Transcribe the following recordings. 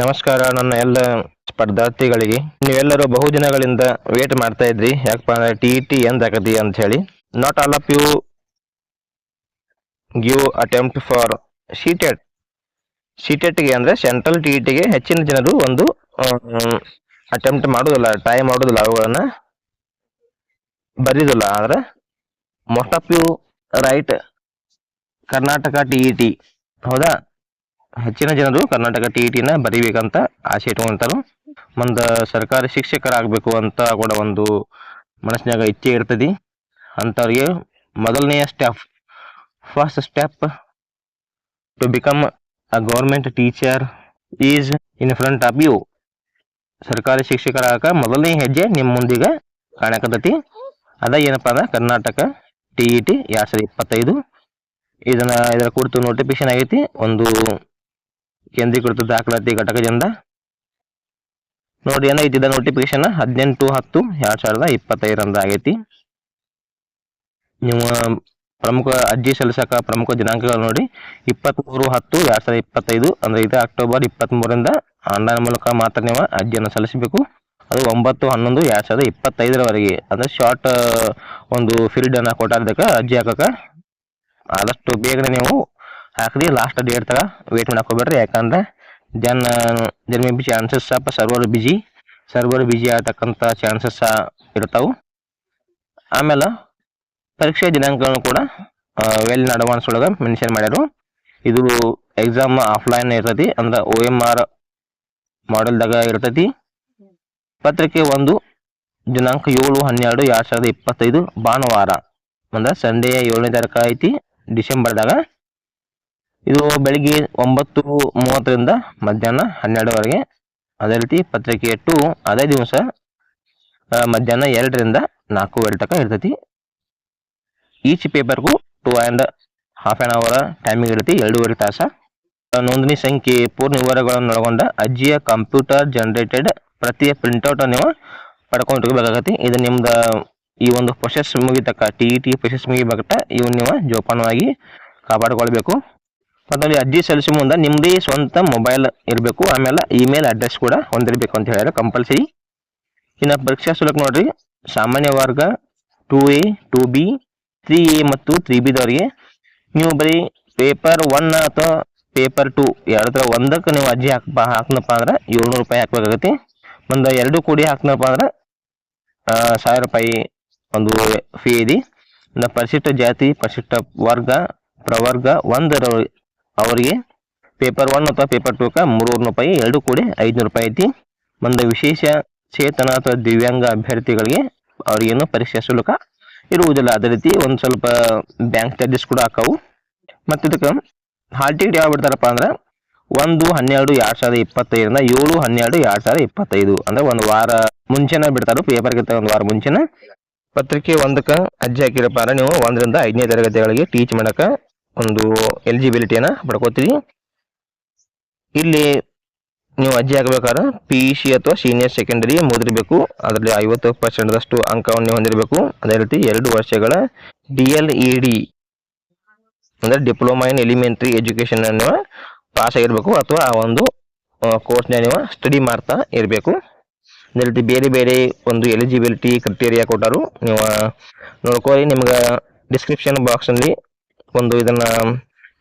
ನಮಸ್ಕಾರ, ನನ್ನ ಎಲ್ಲ ಸ್ಪರ್ಧಾರ್ಥಿಗಳಿಗೆ. ನೀವೆಲ್ಲರೂ ಬಹುದಿನಗಳಿಂದ ವೇಟ್ ಮಾಡ್ತಾ ಇದ್ರಿ. ಯಾಕಪ್ಪ ಅಂದ್ರೆ ಟಿ ಟಿ ಎಂದ್ ಆಗತಿ ಅಂತ ಹೇಳಿ. Not all of you give attempt for ಸೀಟೆಡ್ಗೆ ಅಂದ್ರೆ ಸೆಂಟ್ರಲ್ ಟಿ ಗೆ ಹೆಚ್ಚಿನ ಜನರು ಒಂದು ಅಟೆಂಪ್ಟ್ ಮಾಡೋದಿಲ್ಲ ಟ್ರೈ ಮಾಡೋದಿಲ್ಲ ಅವುಗಳನ್ನ. ಬರೀದಿಲ್ಲ, ಆದ್ರೆ most of you right Karnataka T E T ಹೌದಾ? ಹೆಚ್ಚಿನ ಜನರು ಕರ್ನಾಟಕ ಟಿ ಇ ಟಿನ ಬರಿಬೇಕಂತ ಆಸೆ ಇಟ್ಕೊಂತಾರು. ಮುಂದ ಸರ್ಕಾರಿ ಶಿಕ್ಷಕರಾಗಬೇಕು ಅಂತ ಕೂಡ ಒಂದು ಮನಸ್ಸಿನಾಗ ಇಚ್ಛೆ ಇರ್ತದೆ. ಅಂಥವ್ರಿಗೆ ಮೊದಲನೆಯ step first step to become a government teacher is in front of you ಸರ್ಕಾರಿ ಶಿಕ್ಷಕರಾಗ ಮೊದಲನೇ ಹೆಜ್ಜೆ ನಿಮ್ಮ ಮುಂದಿಗೆ ಕಾಣಕತ್ತೈತಿ. ಅದ ಏನಪ್ಪ ಅಂದ್ರೆ ಕರ್ನಾಟಕ ಟಿ ಇ ಟಿ ಎರಡ್ ಸಾವಿರದ ಇಪ್ಪತ್ತೈದು. ಇದನ್ನ, ಇದರ ಕುರಿತು ನೋಟಿಫಿಕೇಶನ್ ಆಗೈತಿ. ಒಂದು ಕೇಂದ್ರೀಕೃತ ದಾಖಲಾತಿ ಘಟಕದಿಂದ ನೋಡಿ ಏನೈತಿದ ನೋಟಿಫಿಕೇಶನ್ ಹದಿನೆಂಟು ಹತ್ತು ಎರಡ್ ಸಾವಿರದ ಇಪ್ಪತ್ತೈದರಂದು ಆಗೈತಿ. ನೀವು ಪ್ರಮುಖ ಅರ್ಜಿ ಸಲ್ಲಿಸಕ ಪ್ರಮುಖ ದಿನಾಂಕಗಳು ನೋಡಿ. ಇಪ್ಪತ್ಮೂರು ಹತ್ತು ಎರಡ್ ಸಾವಿರದ ಇಪ್ಪತ್ತೈದು ಅಂದ್ರೆ ಇದು ಅಕ್ಟೋಬರ್ ಇಪ್ಪತ್ತ್ ಮೂರರಿಂದ ಆನ್ಲೈನ್ ಮೂಲಕ ಮಾತ್ರ ನೀವು ಅರ್ಜಿಯನ್ನು ಸಲ್ಲಿಸಬೇಕು. ಅದು ಒಂಬತ್ತು ಹನ್ನೊಂದು ಎರಡು ಸಾವಿರದ ಇಪ್ಪತ್ತೈದರವರೆಗೆ. ಅಂದ್ರೆ ಶಾರ್ಟ್ ಒಂದು ಫೀಲ್ಡ್ ಕೊಟ್ಟಾರ್ದಕ್ಕ ಅರ್ಜಿ ಹಾಕಕ್ಕೆ ಆದಷ್ಟು ಬೇಗನೆ ನೀವು ಹಾಕ್ರಿ ಲಾಸ್ಟ್ ಡೇಟ್ ತಗ ವೇಟ್ ಮಾಡಕ್ಕೆ ಹೋಗ್ಬೇಡ್ರಿ. ಯಾಕಂದ್ರೆ then then maybe chances of server busy server busy ಆಗ್ತಕ್ಕಂಥ ಚಾನ್ಸಸ್ ಇರ್ತಾವೆ. ಆಮೇಲೆ ಪರೀಕ್ಷೆ ದಿನಾಂಕಗಳನ್ನು ಕೂಡ ವೆಲ್ ಅಡ್ವಾನ್ಸ್ ಒಳಗೆ ಮೆನ್ಷನ್ ಮಾಡ್ಯಾರು. ಇದು ಎಕ್ಸಾಮ್ ಆಫ್ಲೈನ್ ಇರ್ತೈತಿ ಅಂದ್ರೆ ಓ ಎಂ ಆರ್ ಮಾಡೆಲ್ದಾಗ ಇರ್ತೈತಿ. ಪತ್ರಿಕೆ ಒಂದು, ದಿನಾಂಕ ಏಳು, ಹನ್ನೆರಡು, ಎರಡು ಸಾವಿರದ ಇಪ್ಪತ್ತೈದು, ಭಾನುವಾರ. ಅಂದ್ರೆ ಸಂಡೇ ಏಳನೇ ತಾರೀಕು ಐತಿ, ಡಿಸೆಂಬರ್ದಾಗ. ಇದು ಬೆಳಿಗ್ಗೆ ಒಂಬತ್ತು ಮೂವತ್ತರಿಂದ ಮಧ್ಯಾಹ್ನ ಹನ್ನೆರಡುವರೆಗೆ. ಅದೇ ರೀತಿ ಪತ್ರಿಕೆ ಟು, ಅದೇ ದಿವಸ ಮಧ್ಯಾಹ್ನ ಎರಡರಿಂದ ನಾಲ್ಕೂವರೆ ತನಕ ಇರ್ತೈತಿ. Each ಪೇಪರ್ಗೂ two and half an hour timing ಇರುತ್ತೆ, ಎರಡೂವರೆ ತಾಸ. ನೋಂದಣಿ ಸಂಖ್ಯೆ, ಪೂರ್ಣ ವಿವರಗಳನ್ನು ಒಳಗೊಂಡ ಅಜ್ಜಿಯ ಕಂಪ್ಯೂಟರ್ ಜನರೇಟೆಡ್ ಪ್ರತಿಯ ಪ್ರಿಂಟ್ಔಟ್ ನೀವು ಪಡ್ಕೊಂಡಿರ್ಬೇಕಾಗತ್ತೆ. ಇದು ನಿಮ್ದು ಈ ಒಂದು ಪ್ರೊಸೆಸ್ ಮುಗಿತಕ್ಕ ಟಿ ಇ ಟಿ ಪ್ರೊಸೆಸ್ ಮುಗಿಬೇಕಟ್ಟ ಇವನ್ನ ನೀವು ಜೋಪಾನವಾಗಿ ಕಾಪಾಡಿಕೊಳ್ಬೇಕು. ಅಲ್ಲಿ ಅರ್ಜಿ ಸಲ್ಲಿಸುವ ಮುಂದೆ ನಿಮ್ಮದೇ ಸ್ವಂತ ಮೊಬೈಲ್ ಇರಬೇಕು, ಆಮೇಲೆ ಇಮೇಲ್ ಅಡ್ರೆಸ್ ಕೂಡ ಹೊಂದಿರಬೇಕು ಅಂತ ಹೇಳ್ಯಾರ, ಕಂಪಲ್ಸರಿ. ಇನ್ನು ಪರೀಕ್ಷಾ ಶುಲ್ಕ ನೋಡ್ರಿ, ಸಾಮಾನ್ಯ ವರ್ಗ two A, two B, three A ಮತ್ತು ತ್ರೀ ಬಿದವರಿಗೆ ನೀವು ಬರೀ ಪೇಪರ್ ಒನ್ ಅಥವಾ ಪೇಪರ್ ಟು ಎರಡರ ಒಂದಕ್ಕೆ ನೀವು ಅರ್ಜಿ ಹಾಕ್ಪ ಹಾಕ್ನಪ್ಪ ಅಂದ್ರೆ ಏಳ್ನೂರು ರೂಪಾಯಿ ಹಾಕ್ಬೇಕಾಗತ್ತೆ. ಒಂದು ಎರಡು ಕೂಡಿ ಹಾಕ್ನಪ್ಪ ಅಂದ್ರೆ ಸಾವಿರ ರೂಪಾಯಿ ಒಂದು ಫೀ ಇದೆ ಪರಿಶಿಷ್ಟ ಜಾತಿ, ಪರಿಶಿಷ್ಟ ವರ್ಗ, ಪ್ರವರ್ಗ ಒಂದರ ಅವರಿಗೆ ಪೇಪರ್ ಒನ್ ಅಥವಾ ಪೇಪರ್ ಟೂಕ ಮೂರುನೂರು ರೂಪಾಯಿ, ಎರಡು ಕೂಡಿ ಐದುನೂರು ರೂಪಾಯಿ ಐತಿ. ಒಂದು ವಿಶೇಷ ಚೇತನ ಅಥವಾ ದಿವ್ಯಾಂಗ ಅಭ್ಯರ್ಥಿಗಳಿಗೆ ಅವ್ರಿಗೇನು ಪರೀಕ್ಷೆ ಶುಲ್ಕ ಇರುವುದಿಲ್ಲ. ಅದೇ ರೀತಿ ಒಂದು ಸ್ವಲ್ಪ ಬ್ಯಾಂಕ್ ಚಾರ್ಜಸ್ ಕೂಡ ಹಾಕವು. ಮತ್ತು ಇದಕ್ಕೆ ಹಾಲ್ ಟಿಕೆಟ್ ಯಾವಾಗ ಬಿಡ್ತಾರಪ್ಪ ಅಂದ್ರೆ ಒಂದು, ಹನ್ನೆರಡು, ಎರಡು ಸಾವಿರದ ಇಪ್ಪತ್ತೈದರಿಂದ ಏಳು, ಹನ್ನೆರಡು, ಎರಡು ಸಾವಿರದ ಇಪ್ಪತ್ತೈದು. ಅಂದ್ರೆ ಒಂದು ವಾರ ಮುಂಚೆನ ಬಿಡ್ತಾರೋ. ಪೇಪರ್ಗಿಂತ ಒಂದು ವಾರ ಮುಂಚೆನೇ. ಪತ್ರಿಕೆ ಒಂದಕ್ಕೆ ಅಜ್ಜಿ ಹಾಕಿರಪ್ಪ ಅಂದ್ರೆ ನೀವು ಒಂದರಿಂದ ಐದನೇ ತರಗತಿಗಳಿಗೆ ಟೀಚ್ ಮಾಡಕ ಒಂದು ಎಲಿಜಿಬಿಲಿಟಿಯನ್ನು ಪಡ್ಕೋತೀರಿ ಇಲ್ಲಿ ನೀವು ಅರ್ಜಿ ಹಾಕಬೇಕಾದ್ರೆ ಪಿ ಸಿ ಅಥವಾ ಸೀನಿಯರ್ ಸೆಕೆಂಡರಿ ಮುಗಿದಿರಬೇಕು ಅದರಲ್ಲಿ ಐವತ್ತು ಪರ್ಸೆಂಟ್ದಷ್ಟು ಅಂಕವನ್ನು ಹೊಂದಿರಬೇಕು. ಅದೇ ರೀತಿ ಎರಡು ವರ್ಷಗಳ ಡಿ ಎಲ್ ಇ ಡಿ ಅಂದ್ರೆ ಡಿಪ್ಲೊಮಾ ಇನ್ ಎಲಿಮೆಂಟ್ರಿ ಎಜುಕೇಷನ್ ನೀವು ಪಾಸ್ ಆಗಿರಬೇಕು ಅಥವಾ ಆ ಒಂದು ಕೋರ್ಸ್ನ ನೀವು ಸ್ಟಡಿ ಮಾಡ್ತಾ ಇರಬೇಕು. ಅದೇ ರೀತಿ ಬೇರೆ ಬೇರೆ ಒಂದು ಎಲಿಜಿಬಿಲಿಟಿ ಕ್ರಿಟೇರಿಯಾ ಕೊಟ್ಟರು ನೀವು ನೋಡ್ಕೊಳ್ಳಿ. ನಿಮ್ಗೆ ಡಿಸ್ಕ್ರಿಪ್ಷನ್ ಬಾಕ್ಸಲ್ಲಿ ಒಂದು ಇದನ್ನ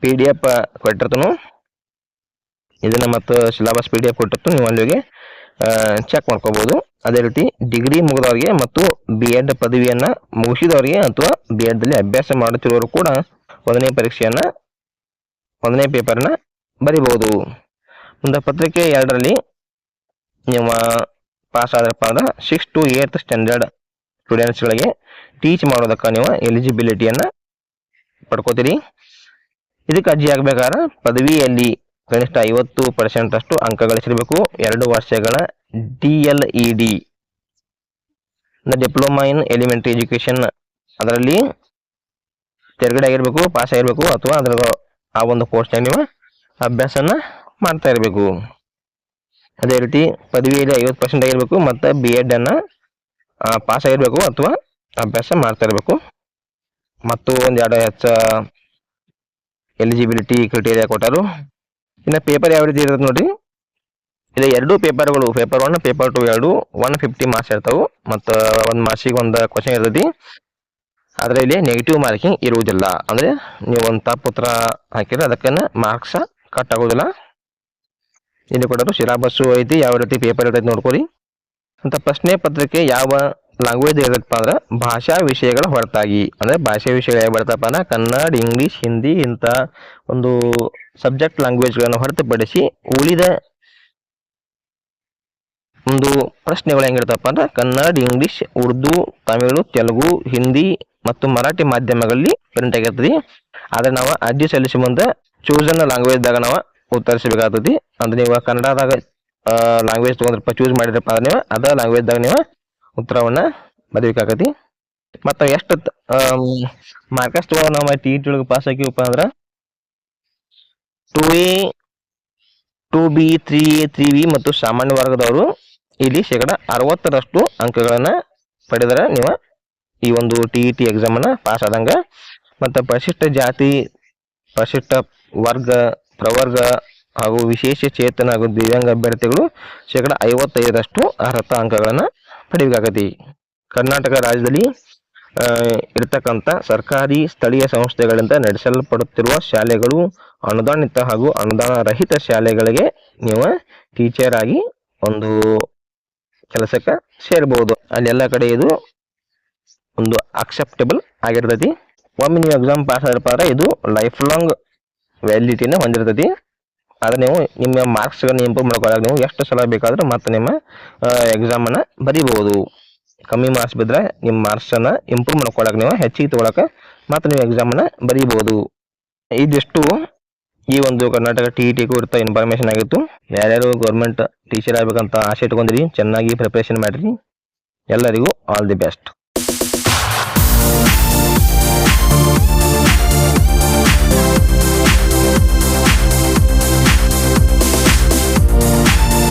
ಪಿ ಡಿ ಎಫ್ ಕೊಟ್ಟಿರ್ತನು, ಇದನ್ನ ಮತ್ತು ಸಿಲೆಬಸ್ ಪಿ ಡಿ ಎಫ್ ಕೊಟ್ಟಿರ್ತು ನೀವು ಅಲ್ಲಿಗೆ ಚೆಕ್ ಮಾಡ್ಕೋಬಹುದು ಅದೇ ರೀತಿ ಡಿಗ್ರಿ ಮುಗಿದವರಿಗೆ ಮತ್ತು ಬಿ ಎಡ್ ಪದವಿಯನ್ನ ಮುಗಿಸಿದವರಿಗೆ ಅಥವಾ ಬಿ ಎಡ್ ಅಭ್ಯಾಸ ಮಾಡುತ್ತಿರುವವರು ಕೂಡ ಒಂದನೇ ಪರೀಕ್ಷೆಯನ್ನ, ಒಂದನೇ ಪೇಪರ್ನ ಬರಿಬಹುದು. ಮುಂದೆ ಪತ್ರಿಕೆ ಎರಡರಲ್ಲಿ ನೀವು ಪಾಸ್ ಆದ್ರಪ್ಪ ಅಂದ್ರೆ ಸಿಕ್ಸ್ ಟು ಏತ್ ಸ್ಟ್ಯಾಂಡರ್ಡ್ ಸ್ಟೂಡೆಂಟ್ಸ್ಗಳಿಗೆ ಟೀಚ್ ಮಾಡೋದಕ್ಕೆ ನೀವು ಎಲಿಜಿಬಿಲಿಟಿಯನ್ನ ಪಡ್ಕೋತೀರಿ. ಇದಕ್ಕೆ ಅರ್ಜಿ ಆಗ್ಬೇಕಾದ್ರೆ ಪದವಿಯಲ್ಲಿ ಕನಿಷ್ಠ ಐವತ್ತು ಪರ್ಸೆಂಟ್ ಅಷ್ಟು ಅಂಕ ಗಳಿಸಿರಬೇಕು ಎರಡು ವರ್ಷಗಳ D L E D diploma in elementary education ಅದರಲ್ಲಿ ತೆರಗಡೆ ಆಗಿರಬೇಕು, ಪಾಸ್ ಆಗಿರಬೇಕು, ಅಥವಾ ಅದರ ಆ ಒಂದು ಕೋರ್ಸ್ನ ನೀವು ಅಭ್ಯಾಸನ ಮಾಡ್ತಾ ಇರಬೇಕು. ಅದೇ ರೀತಿ ಪದವಿಯಲ್ಲಿ ಐವತ್ತು ಪರ್ಸೆಂಟ್ ಆಗಿರಬೇಕು, ಮತ್ತು ಬಿ ಎಡ್ ಅನ್ನ ಪಾಸ್ ಆಗಿರಬೇಕು, ಅಥವಾ ಅಭ್ಯಾಸ ಮಾಡ್ತಾ ಇರಬೇಕು. ಮತ್ತು ಒಂದೆರಡು ಹೆಚ್ಚ ಎಲಿಜಿಬಿಲಿಟಿ ಕ್ರೈಟೀರಿಯಾ ಕೊಟ್ಟರು. ಇನ್ನು ಪೇಪರ್ ಯಾವ ರೀತಿ ಇರುತ್ತೆ ನೋಡ್ರಿ. ಇದು ಎರಡು ಪೇಪರ್ಗಳು ಪೇಪರ್ ಒನ್ ಪೇಪರ್ ಟು ಎರಡು ಒನ್ ಫಿಫ್ಟಿ ಮಾರ್ಕ್ಸ್ ಇರ್ತಾವೆ. ಮತ್ತು ಒಂದು ಮಾರ್ಕ್ಸಿಗೆ ಒಂದು ಕ್ವಶನ್ ಇರ್ತೈತಿ. ಆದರೆ ಇಲ್ಲಿ ನೆಗೆಟಿವ್ ಮಾರ್ಕಿಂಗ್ ಇರುವುದಿಲ್ಲ. ಅಂದರೆ ನೀವು ಒಂದು ತಪ್ಪು ಉತ್ತರ ಹಾಕಿದರೆ ಅದಕ್ಕೆ ಮಾರ್ಕ್ಸ್ ಕಟ್ ಆಗೋದಿಲ್ಲ. ಇಲ್ಲಿ ಕೊಡೋದು ಸಿಲಾಬಸ್ಸು ಐತಿ, ಯಾವ ರೀತಿ ಪೇಪರ್ ಇರ್ತೈತಿ ನೋಡ್ಕೊಳ್ಳಿ ಅಂತ ಪ್ರಶ್ನೆ ಪತ್ರಿಕೆ ಯಾವ ಲ್ಯಾಂಗ್ವೇಜ್ ಇರತ್ತಪ್ಪ ಅಂದ್ರೆ ಭಾಷಾ ವಿಷಯಗಳ ಹೊರತಾಗಿ. ಅಂದ್ರೆ ಭಾಷೆ ವಿಷಯಗಳು ಯಾವ ಬರ್ತಪ್ಪ ಅಂದ್ರೆ ಕನ್ನಡ ಇಂಗ್ಲಿಷ್ ಹಿಂದಿ ಇಂಥ ಒಂದು ಸಬ್ಜೆಕ್ಟ್ ಲ್ಯಾಂಗ್ವೇಜ್ಗಳನ್ನು ಹೊರತುಪಡಿಸಿ ಉಳಿದ ಒಂದು ಪ್ರಶ್ನೆಗಳು ಹೆಂಗಿರ್ತಪ್ಪ ಅಂದ್ರೆ ಕನ್ನಡ ಇಂಗ್ಲಿಷ್ ಉರ್ದು, ತಮಿಳು, ತೆಲುಗು ಹಿಂದಿ ಮತ್ತು ಮರಾಠಿ ಮಾಧ್ಯಮಗಳಲ್ಲಿ ಪ್ರಿಂಟ್ ಆಗಿರ್ತದೆ. ಆದ್ರೆ ನಾವು ಅರ್ಜಿ ಸಲ್ಲಿಸಿ ಮುಂದೆ ಚೂಸನ್ ಲ್ಯಾಂಗ್ವೇಜ್ದಾಗ ನಾವು ಉತ್ತರಿಸಬೇಕಾಗ್ತದೆ. ಅಂದ್ರೆ ನೀವು ಕನ್ನಡದಾಗ ಲ್ಯಾಂಗ್ವೇಜ್ ತೊಗೊಂಡ್ರಪ್ಪ ಚೂಸ್ ಮಾಡಿದ್ರಪ್ಪ ಅಂದ್ರೆ ನೀವು ಅದ ಲ್ಯಾಂಗ್ವೇಜ್ದಾಗ ನೀವು ಉತ್ತರವನ್ನ ಬರೀಬೇಕಾಗತಿ. ಮತ್ತು ಎಷ್ಟು ಮಾರ್ಕಸ್ ತಗೋ ನಾವು ಟಿ ಟಿ ಒಳಗೆ ಪಾಸ್ ಆಗಿವಪ್ಪ ಅಂದ್ರ two A two B three A three B ಮತ್ತು ಸಾಮಾನ್ಯ ವರ್ಗದವರು ಇಲ್ಲಿ ಶೇಕಡ ಅರವತ್ತರಷ್ಟು ಅಂಕಗಳನ್ನ ಪಡೆದರೆ ನೀವು ಈ ಒಂದು ಟಿ ಇ ಟಿ ಎಕ್ಸಾಮನ್ನ ಪಾಸ್ ಆದಂಗ. ಮತ್ತು ಪರಿಶಿಷ್ಟ ಜಾತಿ, ಪರಿಶಿಷ್ಟ ವರ್ಗ, ಪ್ರವರ್ಗ ಹಾಗೂ ವಿಶೇಷ ಚೇತನ ಹಾಗೂ ದಿವ್ಯಾಂಗ ಅಭ್ಯರ್ಥಿಗಳು ಶೇಕಡ ಐವತ್ತೈದರಷ್ಟು ಅರ್ಹತಾ ಅಂಕಗಳನ್ನು ಪಡೆಯಬೇಕಾಗತಿ ಕರ್ನಾಟಕ ರಾಜ್ಯದಲ್ಲಿ ಇರತಕ್ಕಂಥ ಸರ್ಕಾರಿ ಸ್ಥಳೀಯ ಸಂಸ್ಥೆಗಳಿಂದ ನಡೆಸಲ್ಪಡುತ್ತಿರುವ ಶಾಲೆಗಳು, ಅನುದಾನಿತ ಹಾಗೂ ಅನುದಾನ ರಹಿತ ಶಾಲೆಗಳಿಗೆ ನೀವು ಟೀಚರ್ ಆಗಿ ಒಂದು ಕೆಲಸಕ್ಕೆ ಸೇರ್ಬೋದು. ಅಲ್ಲೆಲ್ಲ ಕಡೆ ಇದು ಒಂದು ಅಕ್ಸೆಪ್ಟೇಬಲ್ ಆಗಿರ್ತೈತಿ. ಒಮ್ಮೆ ನೀವು ಎಕ್ಸಾಮ್ ಪಾಸ್ ಆದ್ರಪ್ಪ ಇದು ಲೈಫ್ ಲಾಂಗ್ ವ್ಯಾಲಿಡಿಟಿನ ಹೊಂದಿರ್ತೈತಿ. ಆದ್ರೆ ನೀವು ನಿಮ್ಮ ಮಾರ್ಕ್ಸ್ಗಳನ್ನ ಇಂಪ್ರೂವ್ ಮಾಡ್ಕೊಳ್ಳೋಕೆ ನೀವು ಎಷ್ಟು ಸಲ ಬೇಕಾದರೂ ಮತ್ತೆ ನಿಮ್ಮ ಎಕ್ಸಾಮನ್ನು ಬರಿಬೋದು ಕಮ್ಮಿ ಮಾರ್ಕ್ಸ್ ಬಿದ್ದರೆ ನಿಮ್ಮ ಮಾರ್ಕ್ಸನ್ನು ಇಂಪ್ರೂವ್ ಮಾಡ್ಕೊಳ್ಳೋಕೆ ನೀವು ಹೆಚ್ಚಿಗೆ ತೊಗೊಳಕ್ಕೆ ಮತ್ತೆ ನೀವು ಎಕ್ಸಾಮನ್ನು ಬರಿಬೋದು ಇದಿಷ್ಟು ಈ ಒಂದು ಕರ್ನಾಟಕ ಟಿ ಇ ಟಿ ಕುರಿತ ಇನ್ಫಾರ್ಮೇಷನ್ ಆಗಿತ್ತು. ಯಾರ್ಯಾರು ಗೌರ್ಮೆಂಟ್ ಟೀಚರ್ ಆಗಬೇಕಂತ ಆಸೆ ಇಟ್ಕೊಂಡಿರಿ, ಚೆನ್ನಾಗಿ ಪ್ರಿಪ್ರೇಷನ್ ಮಾಡಿರಿ. ಎಲ್ಲರಿಗೂ ಆಲ್ ದಿ ಬೆಸ್ಟ್